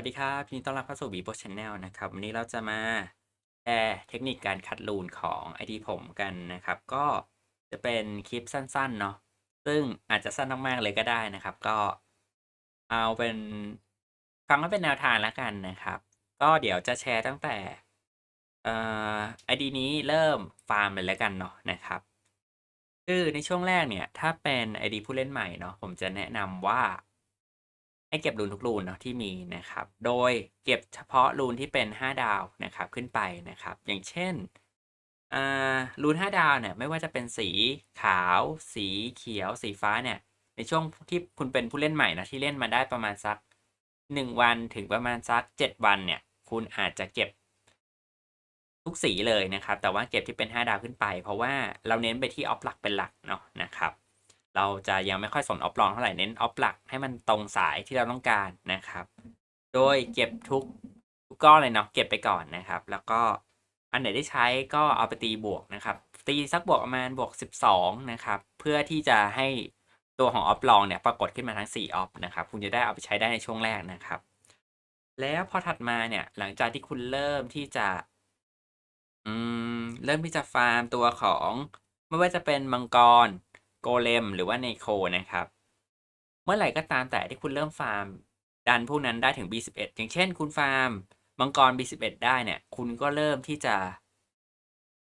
วัสดีครับยินดีต้อนรับเข้าสู่ Vivo Channel นะครับ วันนี้เราจะมาแชร์เทคนิคการคัดรูนของ ID ผมกันนะครับ ก็จะเป็นคลิปสั้นๆเนาะซึ่งอาจจะสั้นมากๆเลยก็ได้นะครับ ก็เอาเป็นฟังไว้เป็นแนวทางแล้วกันนะครับ ก็เดี๋ยวจะแชร์ตั้งแต่เอ่อ ID นี้เริ่มฟาร์มเลยแล้วกันเนาะนะครับคือในช่วงแรกเนี่ยถ้าเป็น ID ผู้เล่นใหม่เนาะผมจะแนะนำว่า ให้เก็บรูนทุกรูนเนาะที่มีนะครับ โดยเก็บเฉพาะรูนที่เป็น 5 ดาวนะครับขึ้นไปนะครับ อย่างเช่นรูน 5 ดาวเนี่ยไม่ว่าจะเป็นสีขาว สีเขียว สีฟ้าเนี่ยในช่วงที่คุณเป็นผู้เล่นใหม่นะที่เล่นมาได้ประมาณสัก 1 วันถึงประมาณสัก 7 วันเนี่ยคุณอาจจะเก็บทุกสีเลยนะครับ แต่ว่าเก็บที่เป็น 5 ดาวขึ้นไป เพราะว่าเราเน้นไปที่ออฟหลักเป็นหลักเนาะนะครับ เราจะยังไม่ค่อยสนออฟรองเท่าไหร่เน้นออฟหลักให้มันตรงสายที่เราต้องการนะครับ โดยเก็บทุกทุกก้อนเลยเนาะเก็บไปก่อนนะครับ แล้วก็อันไหนได้ใช้ก็เอาไปตีบวกนะครับ ตีสักบวกประมาณบวก 12 นะครับ เพื่อที่จะให้ตัวของออฟลองเนี่ยปรากฏขึ้นมาทั้ง4ออฟนะครับ คุณจะได้เอาไปใช้ได้ในช่วงแรกนะครับ แล้วพอถัดมาเนี่ยหลังจากที่คุณเริ่มที่จะ อืม เริ่มที่จะฟาร์มตัวของ ไม่ว่าจะเป็นมังกร โกเลมหรือว่าเนโคนะครับ เมื่อไหร่ก็ตามแต่ที่คุณเริ่มฟาร์ม ดันพวกนั้นได้ถึง B11 อย่างเช่น คุณฟาร์มมังกร B11 ได้เนี่ย คุณก็เริ่มที่จะ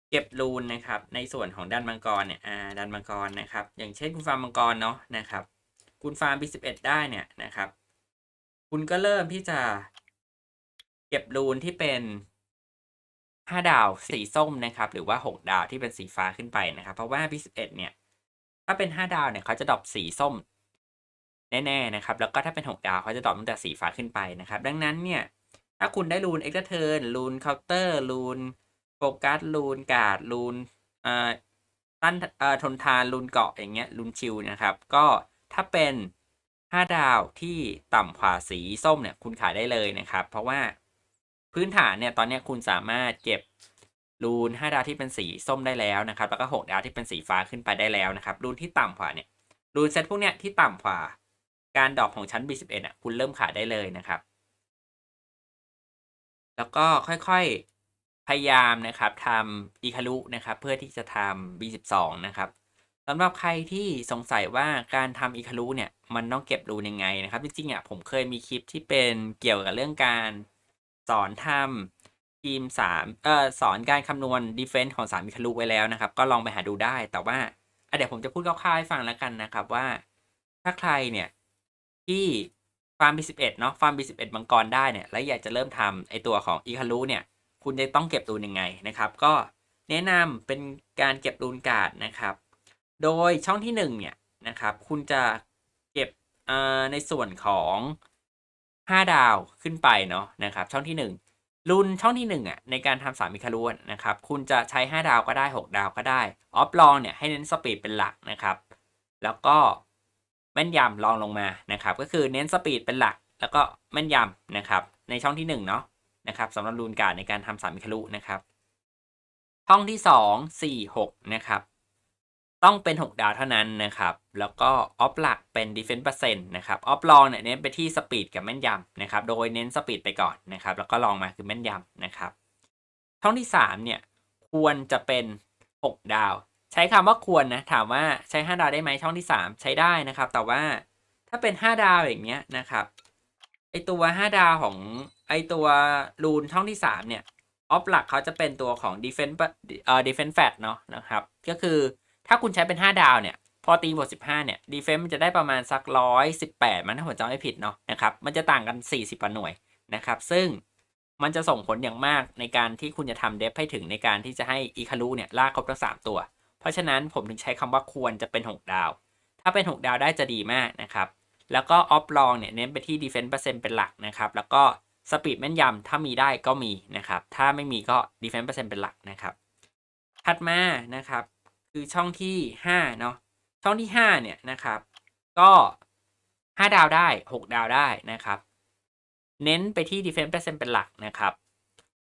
เก็บรูนนะครับ ในส่วนของดันมังกรเนี่ยอ่าดันมังกรนะครับ อย่างเช่นคุณฟาร์มมังกรเนาะนะครับ คุณฟาร์ม B11 ได้เนี่ยนะครับ คุณก็เริ่มที่จะ เก็บรูนที่เป็น5ดาวสีส้มนะครับ หรือว่า 6 ดาวที่เป็นสีฟ้าขึ้นไปนะครับ เพราะว่า B11 เนี่ย ถ้าเป็น 5 ดาวเนี่ยเขาจะดรอปสีส้มแน่ๆนะครับ แล้วก็ถ้าเป็น 6 ดาวเขาจะดรอปตั้งแต่สีฟ้าขึ้นไปนะครับ ดังนั้นเนี่ยถ้าคุณได้รูนเอ็กซ์เทิร์นรูนเคาน์เตอร์รูนโฟกัสรูนกาดรูนเอ่อต้านเอ่อทนทานรูนเกาะอย่างเงี้ยรูนชิลนะครับ ก็ถ้าเป็น 5 ดาวที่ต่ำกว่าสีส้มเนี่ยคุณขายได้เลยนะครับ เพราะว่าพื้นฐานเนี่ยตอนนี้คุณสามารถเก็บ รูน5ดาวที่เป็นสีส้มได้แล้วนะครับ แล้วก็ 6 ดาวที่เป็นสีฟ้าขึ้นไปได้แล้วนะครับ รูนที่ต่ำกว่าเนี่ย รูนเซตพวกเนี้ยที่ต่ำกว่า การดอปของชั้น B11 อะ คุณเริ่มขายได้เลยนะครับ แล้วก็ค่อยๆ พยายามนะครับทำอีคารุนะครับ เพื่อที่จะทำ B12 นะครับสำหรับใครที่สงสัยว่าการทำอีคารุเนี่ย มันต้องเก็บรูนยังไงนะครับ จริงๆอะผมเคยมีคลิปที่เป็นเกี่ยวกับเรื่องการสอนทำ ทีมสามเอ่อสอนการคำนวณดีเฟนส์ของสามมิคารุไว้แล้วนะครับ ก็ลองไปหาดูได้ แต่ว่าเดี๋ยวผมจะพูดคร่าวๆให้ฟังแล้วกันนะครับว่า ถ้าใครเนี่ย ที่ฟาร์ม B11 เนาะฟาร์ม B11 มังกรได้เนี่ย แล้วอยากจะเริ่มทำไอตัวของอีคารุเนี่ย คุณจะต้องเก็บรูนยังไงนะครับ ก็แนะนำเป็นการเก็บรูนการ์ดนะครับ โดยช่องที่ 1 เนี่ยนะครับ คุณจะเก็บในส่วนของ 5 ดาวขึ้นไปเนาะนะครับ ช่องที่ 1 รุ่นช่องที่1อะในการทำสามมิคารุนะครับคุณจะใช้ 5 ดาวก็ได้ 6 ดาวก็ได้ ออฟลองเนี่ยให้เน้นสปีดเป็นหลักนะครับ แล้วก็แม่นยำลองลงมานะครับ ก็คือเน้นสปีดเป็นหลัก แล้วก็แม่นยำนะครับในช่องที่1เนาะนะครับสำหรับรูนการในการทำสามมิคารุนะครับช่องที่ 2 4 6นะครับ ต้องเป็น 6 ดาวเท่านั้นนะครับ แล้วก็ออฟหลักเป็น defense เปอร์เซ็นต์นะครับ ออฟลองเนี่ยเน้นไปที่สปีดกับแม่นยำนะครับ โดยเน้นสปีดไปก่อนนะครับ แล้วก็ลองมาคือแม่นยำนะครับ ช่องที่ 3 เนี่ย ควรจะเป็น 6 ดาว ใช้คำว่าควรนะ ถามว่าใช้ 5 ดาวได้ไหมช่องที่ 3 ใช้ได้นะครับ แต่ว่าถ้าเป็น 5 ดาวอย่างเงี้ยนะครับ ไอตัว 5 ดาวของไอตัวรูนช่องที่ 3 เนี่ย ออฟหลักเขาจะเป็นตัวของ defense เอ่อ defense fat เนาะนะครับ ก็คือ ถ้าคุณใช้เป็น 5 ดาวเนี่ย พอตีบวก15 เนี่ย defense มันจะได้ประมาณสัก 118 มันถ้าผมจำไม่ผิดเนาะนะครับ มันจะต่างกัน 40กว่าหน่วยนะครับ ซึ่งมันจะส่งผลอย่างมากในการที่คุณจะทำเดฟให้ถึงในการที่จะให้อีคารุเนี่ยลากครบทั้ง3ตัว เพราะฉะนั้นผมถึงใช้คำว่าควรจะเป็น 6 ดาว ถ้าเป็น 6 ดาวได้จะดีมากนะครับ แล้วก็ออฟลองเนี่ยเน้นไปที่ defense เปอร์เซ็นต์เป็นหลักนะครับ แล้วก็สปีดแม่นยำถ้ามีได้ก็มีนะครับ ถ้าไม่มีก็ defense เปอร์เซ็นต์เป็นหลักนะครับ ถัดมานะครับ คือช่องที่5เนาะช่องที่ 5 เนี่ยนะครับ ก็ 5 ดาวได้ 6 ดาวได้นะครับ เน้นไปที่ defense percent เป็นหลักนะครับ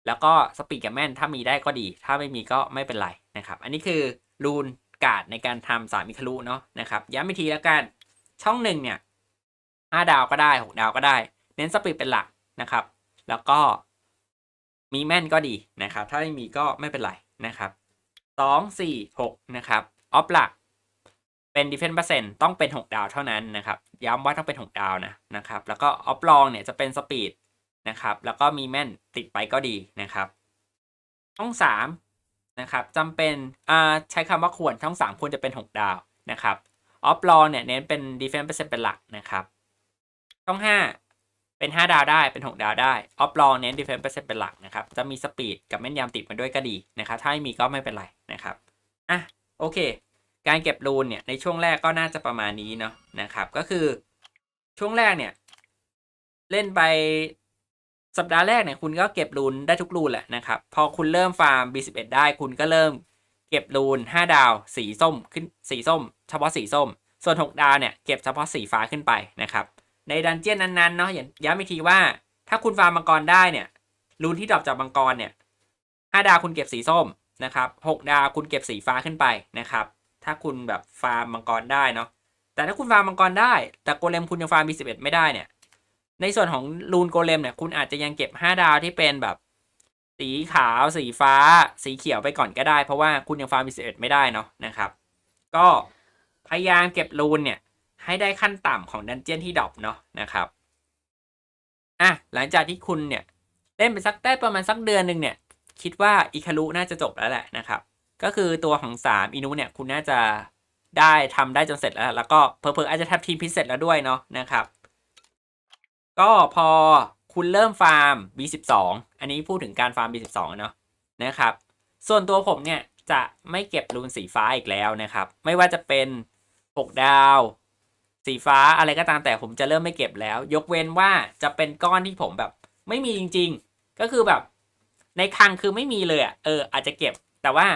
แล้วก็สปีดกับแม่นถ้ามีได้ก็ดี ถ้าไม่มีก็ไม่เป็นไรนะครับ อันนี้คือรูนการ์ดในการทำสามมิคารุเนาะนะครับย้ำอีกทีแล้วกันช่องหนึ่งเนี่ย5ดาวก็ได้ 6 ดาวก็ได้ เน้นสปีดเป็นหลักนะครับ แล้วก็มีแม่นก็ดีนะครับ ถ้าไม่มีก็ไม่เป็นไรนะครับ สองสี่หกนะครับออฟหลักเป็น defense เปอร์เซ็นต์ต้องเป็น 6 ดาวเท่านั้นนะครับ ย้ำว่าต้องเป็น 6 ดาวนะนะครับ แล้วก็ออฟลองเนี่ยจะเป็นสปีดนะครับ แล้วก็มีแม่นติดไปก็ดีนะครับช่อง3นะครับจำเป็นอ่าใช้คำว่าควรช่อง 3 ควรจะเป็น 6 ดาวนะครับออฟลองเนี่ยเน้นเป็น defense เปอร์เซ็นต์เป็นหลักนะครับช่อง 5 เป็น 5 ดาวได้เป็น 6 ดาวได้ออฟลองเน้น defense เปอร์เซ็นต์เป็นหลักนะครับ จะมีสปีดกับแม่นยำติดมาด้วยก็ดีนะครับ ถ้าไม่มีก็ไม่เป็นไร นะครับอะโอเค การเก็บรูนเนี่ยในช่วงแรกก็น่าจะประมาณนี้เนาะนะครับ ก็คือช่วงแรกเนี่ยเล่นไปสัปดาห์แรกเนี่ยคุณก็เก็บรูนได้ทุกรูนแหละนะครับ พอคุณเริ่มฟาร์ม B11 ได้คุณก็เริ่มเก็บรูน 5 ดาว สีส้มขึ้นสีส้ม เฉพาะสีส้ม ส่วน 6 ดาวเนี่ยเก็บเฉพาะสีฟ้าขึ้นไปนะครับ ในดันเจี้ยนนั้นๆเนาะอย่างย้ำอีกทีว่า ถ้าคุณฟาร์มมังกรได้เนี่ยรูนที่ดรอปจากมังกรเนี่ย 5 ดาวคุณเก็บสีส้ม นะครับ6ดาวคุณเก็บสีฟ้าขึ้นไปนะครับ ถ้าคุณแบบฟาร์มมังกรได้เนาะแต่ถ้าคุณฟาร์มมังกรได้ แต่โกเลมคุณยังฟาร์ม B11 ไม่ได้เนี่ย ในส่วนของรูนโกเลมเนี่ยคุณอาจจะยังเก็บ 5 ดาวที่เป็นแบบสีขาวสีฟ้า สีเขียวไปก่อนก็ได้ เพราะว่าคุณยังฟาร์ม B11 ไม่ได้เนาะนะครับ ก็พยายามเก็บรูนเนี่ยให้ได้ขั้นต่ำของดันเจียนที่ดรอปเนาะนะครับอะหลังจากที่คุณเนี่ยเล่นไปสักได้ประมาณสักเดือนหนึ่งเนี่ย คิดว่าอิคารุน่าจะจบแล้วแหละนะครับ ก็คือตัวของ 3 อินุเนี่ยคุณน่าจะได้ทำได้จนเสร็จแล้ว แล้วก็เพอเพออาจจะทำทีมพิเศษแล้วด้วยเนาะนะครับ ก็พอคุณเริ่มฟาร์ม B12 อันนี้พูดถึงการฟาร์ม B12 เนาะนะครับ ส่วนตัวผมเนี่ยจะไม่เก็บรูนสีฟ้าอีกแล้วนะครับ ไม่ว่าจะเป็น 6 ดาว สีฟ้าอะไรก็ตามแต่ผมจะเริ่มไม่เก็บแล้ว ยกเว้นว่าจะเป็นก้อนที่ผมแบบ ไม่มีจริง ๆ ก็คือแบบ ในคังคือไม่มีเลยอะ่ะเอออาจจะเก็บ แต่ว่า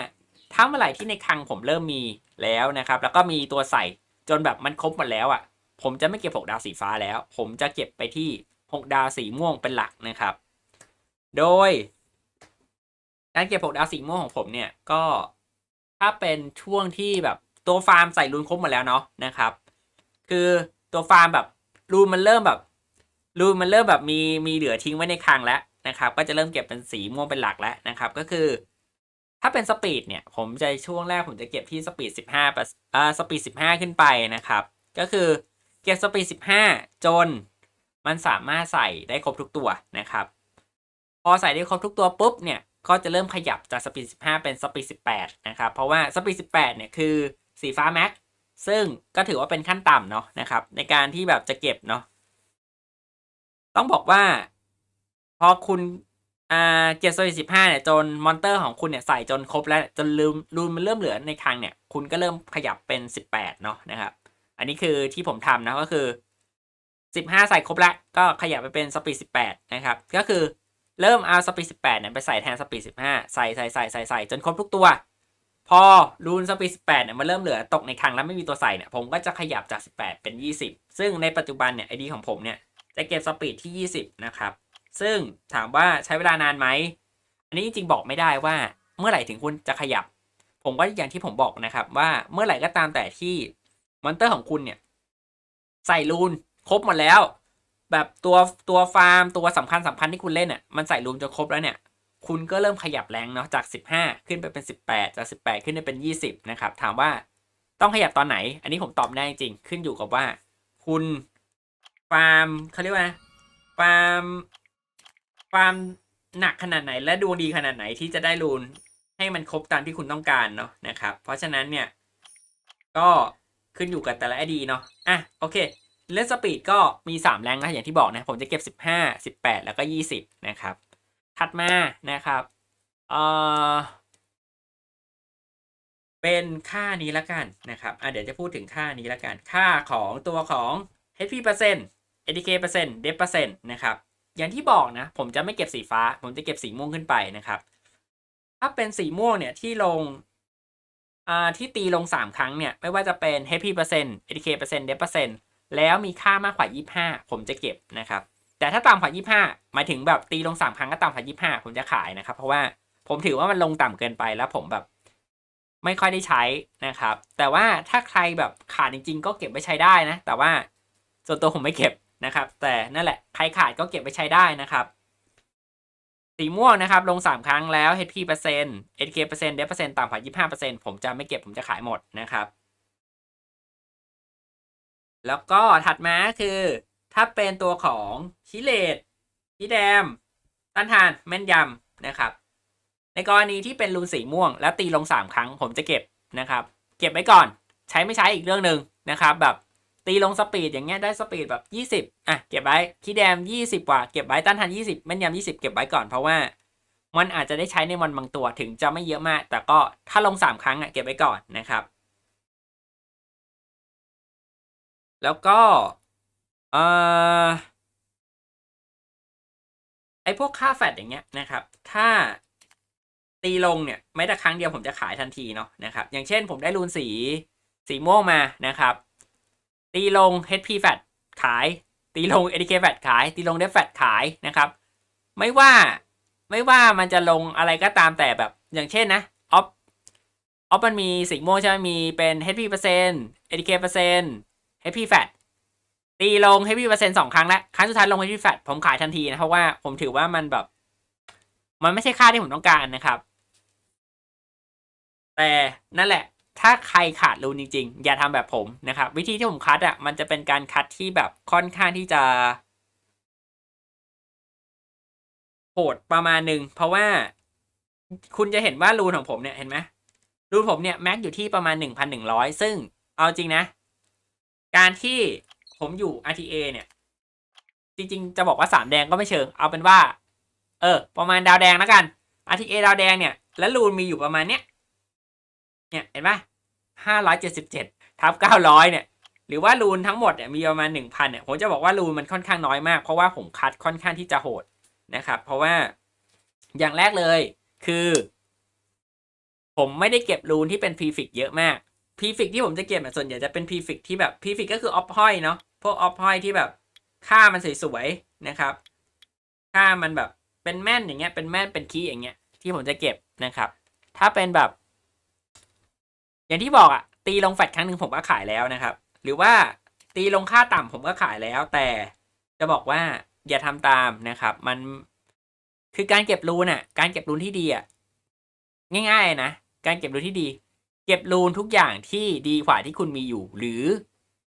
ถ้าเมื่อไหร่ที่ในคังผมเริ่มมีแล้วนะครับ แล้วก็มีตัวใส่จนแบบมันครบหมดแล้วอะ่ะ ผมจะไม่เก็บ6ดาวสีฟ้าแล้ว ผมจะเก็บไปที่6ดาวสีม่วงเป็นหลักนะครับ โดย การเก็บ6ดาวสีม่วงของผมเนี่ยก็ถ้าเป็นช่วงที่แบบตัวฟาร์มใส่รูนครบหมดแล้วเนาะนะครับ คือตัวฟาร์มแบบรูนมันเริ่มแบบรูนมันเริ่มแบบมีมีเหลือทิ้งไว้ในคังแล้ว นะครับก็จะเริ่มเก็บเป็นสีม่วงเป็นหลักแล้วนะครับก็คือ ถ้าเป็นสปีดเนี่ยผมจะช่วงแรกผมจะเก็บที่สปีด15อ่าสปีด15 ขึ้นไปนะครับ ก็คือเก็บสปีด15 จนมันสามารถใส่ได้ครบทุกตัวนะครับ พอใส่ได้ครบทุกตัวปุ๊บเนี่ยก็จะเริ่มขยับจากสปีด15 เป็นสปีด18 นะครับ เพราะว่าสปีด18 เนี่ยคือสีฟ้าแม็กซึ่งก็ถือว่าเป็นขั้นต่ำเนาะนะครับในการที่แบบจะเก็บเนาะต้องบอกว่า อคุณอ่าเจ็ดโซนสิบห้าเนี่ยจนมอนเตอร์ของคุณเนี่ยใส่จนครบแล้วจนลืมรูนมันเริ่มเหลือในคลังเนี่ยคุณก็เริ่มขยับเป็นสิบแปดเนาะนะครับ อันนี้คือที่ผมทำนะก็คือสิบห้าใส่ครบแล้วก็ขยับไปเป็นสปีดสิบแปดนะครับก็คือเริ่มเอาสปีดสิบแปดเนี่ยไปใส่แทนสปีดสิบห้าใส่ใส่ใส่ใส่ใส่จนครบทุกตัว พอรูนสปีดสิบแปดเนี่ยมันเริ่มเหลือตกในคลังแล้วไม่มีตัวใส่เนี่ยผมก็จะขยับจากสิบแปดเป็นยี่สิบซึ่งในปัจจุบันเนี่ยไอดีของผมเนี่ยจะเก็บสปีดที่ยี่สิบนะครับ ซึ่งถามว่าใช้เวลานานไหม อันนี้จริงๆบอกไม่ได้ว่าเมื่อไหร่ถึงคุณจะขยับ ผมก็อย่างที่ผมบอกนะครับ ว่าเมื่อไหร่ก็ตามแต่ที่มอนเตอร์ของคุณเนี่ย ใส่รูนครบหมดแล้ว แบบตัวตัวฟาร์มตัวสำคัญสำคัญที่คุณเล่นเนี่ยมันใส่รูนจนครบแล้วเนี่ยคุณก็เริ่มขยับแรงเนาะจาก 15 ขึ้นไปเป็น 18 จาก 18 ขึ้นไปเป็น 20 นะครับ ถามว่าต้องขยับตอนไหน อันนี้ผมตอบได้จริง ขึ้นอยู่กับว่า คุณฟาร์มเขาเรียกว่าฟาร์ม ความหนักขนาดไหนและดวงดีขนาดไหนที่จะได้รูนให้มันครบตามที่คุณต้องการเนาะนะครับ เพราะฉะนั้นเนี่ย ก็ขึ้นอยู่กับแต่ละไอดีเนาะอะโอเคเลนสปีดก็มี3แรงนะอย่างที่บอกนะผมจะเก็บ 15 18 แล้วก็ 20 นะครับ ถัดมานะครับเออเป็นค่านี้ละกันนะครับอะเดี๋ยวจะพูดถึงค่านี้ละกัน ค่าของตัวของ HP เปอร์เซ็นต์ ATK เปอร์เซ็นต์ Dep เปอร์เซ็นต์นะครับ อย่างที่บอกนะ ผมจะไม่เก็บสีฟ้า ผมจะเก็บสีม่วงขึ้นไปนะครับ ถ้าเป็นสีม่วงเนี่ยที่ลงอ่าที่ตีลง 3 ครั้งเนี่ย ไม่ว่าจะเป็น HP เปอร์เซ็นต์ ATK เปอร์เซ็นต์ Depth เปอร์เซ็นต์แล้วมีค่ามากกว่า 25 ผมจะเก็บนะครับ แต่ถ้าต่ำกว่า 25 หมายถึงแบบตีลง 3 ครั้งก็ต่ำกว่า 25 ผมจะขายนะครับ เพราะว่าผมถือว่ามันลงต่ำเกินไปแล้วผมแบบไม่ค่อยได้ใช้นะครับ แต่ว่าถ้าใครแบบขาดจริง ๆ ก็เก็บไว้ใช้ได้นะ แต่ว่าส่วนตัวผมไม่เก็บ นะครับ แต่นั่นแหละใครขาดก็เก็บไปใช้ได้นะครับสีม่วงนะครับลง 3 ครั้งแล้ว HP เปอร์เซ็นต์ HK เปอร์เซ็นต์ d เปอร์เซ็นต์ต่ำกว่า 25เปอร์เซ็นต์ผมจะไม่เก็บผมจะขายหมดนะครับ แล้วก็ถัดมาคือ ถ้าเป็นตัวของชิเลตชิแดมต้านทานแม่นยำนะครับ ในกรณีที่เป็นรูนสีม่วง แล้วตีลง 3 ครั้งผมจะเก็บนะครับ เก็บไว้ก่อน ใช้ไม่ใช้อีกเรื่องหนึ่งนะครับ แบบ ตีลงสปีดอย่างเงี้ยได้สปีดแบบ 20 อะ เก็บไว้คีแดม 20 กว่า เก็บไว้ต้านทาน20แม่นยำ20 เก็บไว้ก่อนเพราะว่ามันอาจจะได้ใช้ในวันบางตัวถึงจะไม่เยอะมาก แต่ก็ถ้าลง 3 ครั้งอะเก็บไว้ก่อนนะครับ แล้วก็เอ่อไอพวกค่าแฟดอย่างเงี้ยนะครับ ถ้าตีลงเนี่ยไม่แต่ครั้งเดียวผมจะขายทันทีเนาะนะครับ อย่างเช่นผมได้รูนสีสีม่วงมานะครับ ตีลง HP Fat ขาย ตีลง ADK Fat ขาย ตีลง Dev Fat ขายนะครับ ไม่ว่าไม่ว่ามันจะลงอะไรก็ตามแต่แบบอย่างเช่นนะออฟออฟมันมีสีม่วงใช่ไหมมีเป็น HP เปอร์เซ็นต์ ADK เปอร์เซ็นต์ HP Fat ตีลง HP เปอร์เซ็นต์สองครั้งแล้วครั้งสุดท้ายลง HP Fat ผมขายทันทีนะเพราะว่าผมถือว่ามันแบบ มันไม่ใช่ค่าที่ผมต้องการนะครับ แต่นั่นแหละ ถ้าใครขาดรูนจริง ๆ อย่าทำแบบผมนะครับ วิธีที่ผมคัดอะมันจะเป็นการคัดที่แบบค่อนข้างที่จะโหดประมาณหนึ่งเพราะว่าคุณจะเห็นว่ารูนของผมเนี่ยเห็นไหมรูนผมเนี่ยแม็กอยู่ที่ประมาณหนึ่งพันหนึ่งร้อยซึ่งเอาจริงนะ การที่ผมอยู่ RTA เนี่ย จริง ๆ จะบอกว่าสามแดงก็ไม่เชิง เอาเป็นว่า เออ ประมาณดาวแดงแล้วกัน RTA ดาวแดงเนี่ย แล้วรูนมีอยู่ประมาณเนี้ย เนี่ยเห็นปะห้าร้อยเจ็ดสิบเจ็ดทับเก้าร้อยเนี่ยหรือว่ารูนทั้งหมดเนี่ยมีประมาณหนึ่งพันเนี่ยผมจะบอกว่ารูนมันค่อนข้างน้อยมาก เพราะว่าผมคัดค่อนข้างที่จะโหดนะครับ เพราะว่าอย่างแรกเลยคือ ผมไม่ได้เก็บรูนที่เป็นพรีฟิกเยอะมากพรีฟิกที่ผมจะเก็บส่วนใหญ่จะเป็นพรีฟิกที่แบบพรีฟิกก็คือออฟห้อยเนาะพวกออฟห้อยที่แบบค่ามันสวยๆนะครับ ค่ามันแบบเป็นแม่นอย่างเงี้ยเป็นแม่นเป็นคีย์อย่างเงี้ยที่ผมจะเก็บนะครับ ถ้าเป็นแบบ อย่างที่บอกอะตีลงแฟดครั้งหนึ่งผมก็ขายแล้วนะครับ หรือว่าตีลงค่าต่ำผมก็ขายแล้ว แต่จะบอกว่าอย่าทำตามนะครับ มันคือการเก็บรูนอะการเก็บรูนที่ดีอะง่ายๆนะการเก็บรูนที่ดี เก็บรูนทุกอย่างที่ดีกว่าที่คุณมีอยู่ หรือ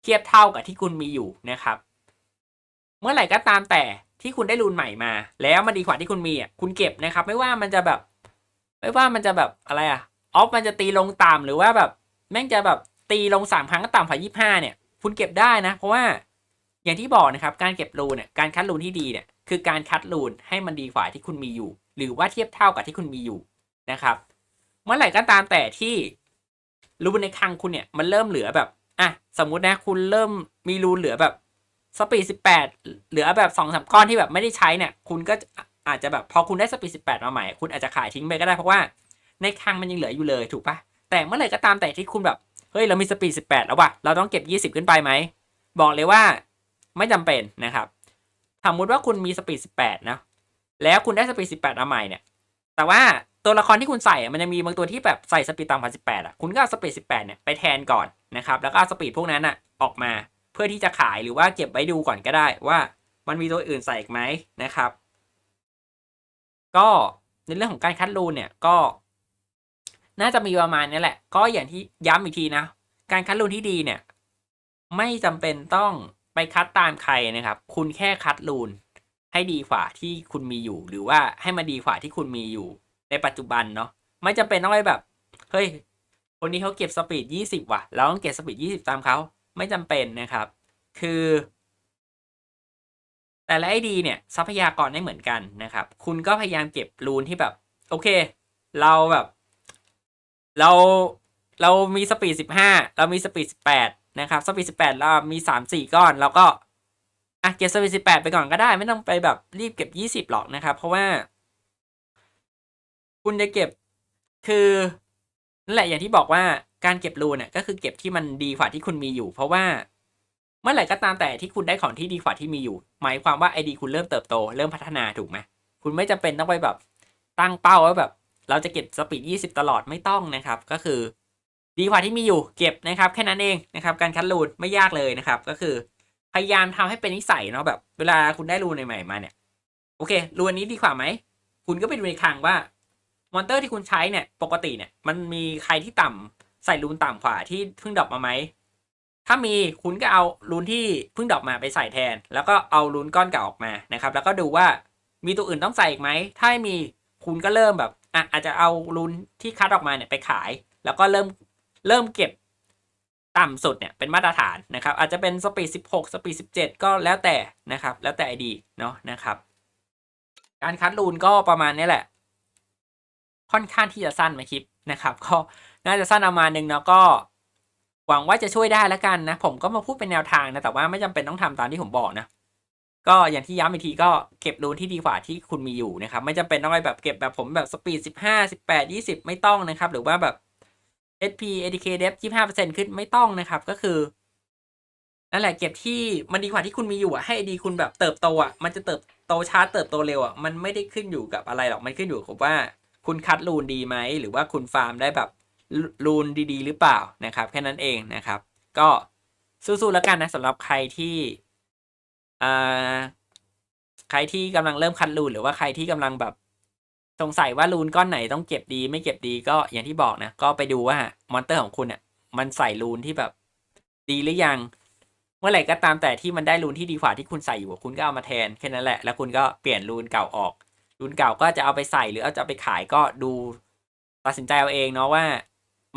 เทียบเท่ากับที่คุณมีอยู่นะครับ เมื่อไหร่ก็ตามแต่ที่คุณได้รูนใหม่มา แล้วมันดีกว่าที่คุณมีอะคุณเก็บนะครับ ไม่ว่ามันจะแบบ ไม่ว่ามันจะแบบอะไรอะ ออฟมันจะตีลงต่ำหรือว่าแบบแม่งจะแบบตีลงสามครั้งก็ต่ำกว่ายี่ห้าเนี่ย คุณเก็บได้นะ เพราะว่าอย่างที่บอกนะครับ การเก็บรูนเนี่ยการคัดรูนที่ดีเนี่ยคือการคัดรูนให้มันดีกว่าที่คุณมีอยู่ หรือว่าเทียบเท่ากับที่คุณมีอยู่นะครับ เมื่อไหร่ก็ตามแต่ที่รูนในคลังคุณเนี่ยมันเริ่มเหลือแบบอะสมมุตินะคุณเริ่มมีรูนเหลือแบบสปีดสิบแปดเหลือแบบสองสามก้อนที่แบบไม่ได้ใช้เนี่ย คุณก็อาจจะแบบพอคุณได้สปีดสิบแปดมาใหม่ คุณอาจจะขายทิ้งไปก็ได้เพราะว่า ในคลังมันยังเหลืออยู่เลยถูกปะแต่เมื่อไหร่ก็ตามแต่ที่คุณแบบเฮ้ยเรามีสปีดสิบแปดแล้วว่ะเราต้องเก็บยี่สิบขึ้นไปไหมบอกเลยว่าไม่จำเป็นนะครับสมมติว่าคุณมีสปีดสิบแปดนะ แล้วคุณได้สปีดสิบแปดมาใหม่เนี่ย แต่ว่าตัวละครที่คุณใส่ มันจะมีบางตัวที่แบบใส่สปีดต่ำกว่าสิบแปดอะ คุณก็เอาสปีดสิบแปดเนี่ยไปแทนก่อนนะครับ แล้วก็เอาสปีดพวกนั้นอะออกมา เพื่อที่จะขายหรือว่าเก็บไว้ดูก่อนก็ได้ว่ามันมีตัวอื่นใส่อีกไหมนะครับ ก็ในเรื่องของการคัดรูนเนี่ยก็ น่าจะมีประมาณนี้แหละ ก็อย่างที่ย้ำอีกทีนะ การคัดรูนที่ดีเนี่ย ไม่จำเป็นต้องไปคัดตามใครนะครับ คุณแค่คัดรูนให้ดีกว่าที่คุณมีอยู่ หรือว่าให้มันดีกว่าที่คุณมีอยู่ ในปัจจุบันเนาะไม่จำเป็นต้องไปแบบ เฮ้ย คนนี้เขาเก็บสปีดยี่สิบว่ะ เราต้องเก็บสปีดยี่สิบตามเขาไม่จำเป็นนะครับ คือ แต่ละไอดีเนี่ย ทรัพยากรไม่เหมือนกันนะครับ คุณก็พยายามเก็บรูนที่แบบ โอเค เราแบบ เราเรามีสปีดสิบห้าเรามีสปีดสิบแปดนะครับสปีดสิบแปดเรามีสามสี่ก้อนเราก็อะเก็บสปีดสิบแปดไปก่อนก็ได้ ไม่ต้องไปแบบรีบเก็บยี่สิบหรอกนะครับ เพราะว่า คุณจะเก็บคือนั่นแหละอย่างที่บอกว่าการเก็บรูนเนี่ยก็คือเก็บที่มันดีกว่าที่คุณมีอยู่ เพราะว่าเมื่อไหร่ก็ตามแต่ที่คุณได้ของที่ดีกว่าที่มีอยู่ หมายความว่าไอดีคุณเริ่มเติบโต เริ่มพัฒนาถูกไหมคุณไม่จำเป็นต้องไปแบบตั้งเป้าว่าแบบ เราจะเก็บสปีดยี่สิบตลอดไม่ต้องนะครับ ก็คือ ดีกว่าที่มีอยู่เก็บนะครับ แค่นั้นเองนะครับ การคัดรูนไม่ยากเลยนะครับ ก็คือ พยายามทำให้เป็นนิสัยเนาะแบบ เวลาคุณได้รูนใหม่ๆมาเนี่ยโอเครูนนี้ดีกว่าไหมคุณก็ไปดูในคลังว่ามอนเตอร์ที่คุณใช้เนี่ยปกติเนี่ยมันมีใครที่ต่ำใส่รูนต่ำกว่าที่เพิ่งดรอปมาไหม ถ้ามีคุณก็เอารูนที่เพิ่งดรอปมาไปใส่แทน แล้วก็เอารูนก้อนเก่าออกมานะครับ แล้วก็ดูว่ามีตัวอื่นต้องใส่อีกไหม ถ้าไม่มีคุณก็เริ่มแบบ อะอาจจะเอารูนที่คัดออกมาเนี่ยไปขาย แล้วก็เริ่มเริ่มเก็บต่ำสุดเนี่ยเป็นมาตรฐานนะครับ อาจจะเป็นสปีด 16 สปีด 17 ก็แล้วแต่นะครับ แล้วแต่ไอดีเนาะนะครับ การคัดรูนก็ประมาณนี้แหละ ค่อนข้างที่จะสั้นไหมคลิปนะครับ ก็น่าจะสั้นประมาณนึงเนาะก็ หวังว่าจะช่วยได้แล้วกันนะ ผมก็มาพูดเป็นแนวทางนะ แต่ว่าไม่จำเป็นต้องทำตามที่ผมบอกนะ ก็อย่างที่ย้ำอีกทีก็เก็บรูนที่ดีกว่าที่คุณมีอยู่นะครับ ไม่จำเป็นต้องไปแบบเก็บแบบผมแบบสปีด15 18 20 ไม่ต้องนะครับ หรือว่าแบบ SP ADK Depth 25%ขึ้นไม่ต้องนะครับ ก็คือนั่นแหละเก็บที่มันดีกว่าที่คุณมีอยู่อะให้ดีคุณแบบเติบโตอะมันจะเติบโตช้าเติบโตเร็วอะมันไม่ได้ขึ้นอยู่กับอะไรหรอกมันขึ้นอยู่กับว่าคุณคัดรูนดีไหมหรือว่าคุณฟาร์มได้แบบรูนดี ๆ หรือเปล่านะครับ แค่นั้นเองนะครับ ก็สู้ๆแล้วกันนะสำหรับใครที่ อ่าใครที่กำลังเริ่มคัดรูนหรือว่าใครที่กำลังแบบสงสัยว่ารูนก้อนไหนต้องเก็บดี ไม่เก็บดีก็อย่างที่บอกนะ ก็ไปดูว่ามอนเตอร์ของคุณเนี่ยมันใส่รูนที่แบบดีหรือยัง เมื่อไหร่ก็ตามแต่ที่มันได้รูนที่ดีกว่าที่คุณใส่อยู่คุณก็เอามาแทนแค่นั้นแหละ แล้วคุณก็เปลี่ยนรูนเก่าออก รูนเก่าก็จะเอาไปใส่หรือเอาจะไปขายก็ดูตัดสินใจเอาเองเนาะว่า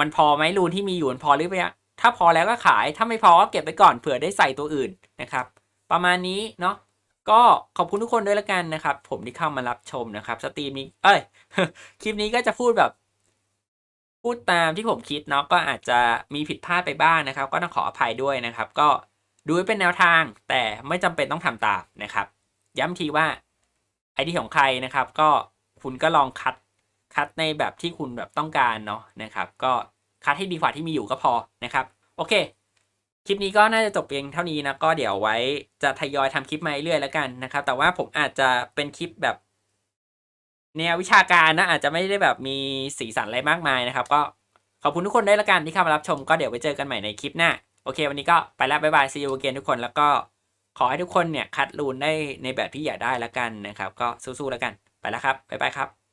มันพอไหมรูนที่มีอยู่มันพอหรือไม่ถ้าพอแล้วก็ขายถ้าไม่พอก็เก็บไว้ก่อนเผื่อได้ใส่ตัวอื่นนะครับ ประมาณนี้เนาะก็ขอบคุณทุกคนด้วยละกันนะครับ ผมที่เข้ามารับชมนะครับสตรีมนี้เอ้ยคลิปนี้ก็จะพูดแบบ พูดตามที่ผมคิดเนาะก็อาจจะมีผิดพลาดไปบ้างนะครับ ก็ต้องขออภัยด้วยนะครับ ก็ดูไว้เป็นแนวทาง แต่ไม่จำเป็นต้องทำตามนะครับ ย้ำทีว่าไอดีของใครนะครับ ก็คุณก็ลองคัดคัดในแบบที่คุณแบบต้องการเนาะนะครับ ก็คัดให้ดีกว่าที่มีอยู่ก็พอนะครับ โอเค คลิปนี้ก็น่าจะจบเพียงเท่านี้นะก็เดี๋ยวไว้จะทยอยทำคลิปมาเรื่อยแล้วกันนะครับ แต่ว่าผมอาจจะเป็นคลิปแบบแนววิชาการนะอาจจะไม่ได้แบบมีสีสันอะไรมากมายนะครับ ก็ขอบคุณทุกคนด้วยละกันที่เข้ามารับชม ก็เดี๋ยวไปเจอกันใหม่ในคลิปหน้า โอเค วันนี้ก็ไปแล้วบ๊ายบายซีอูเกนทุกคนแล้วก็ขอให้ทุกคนเนี่ยคัดรูนได้ในแบบที่อยากได้ละกันนะครับ ก็สู้ๆแล้วกันไปแล้วครับบ๊ายบายครับ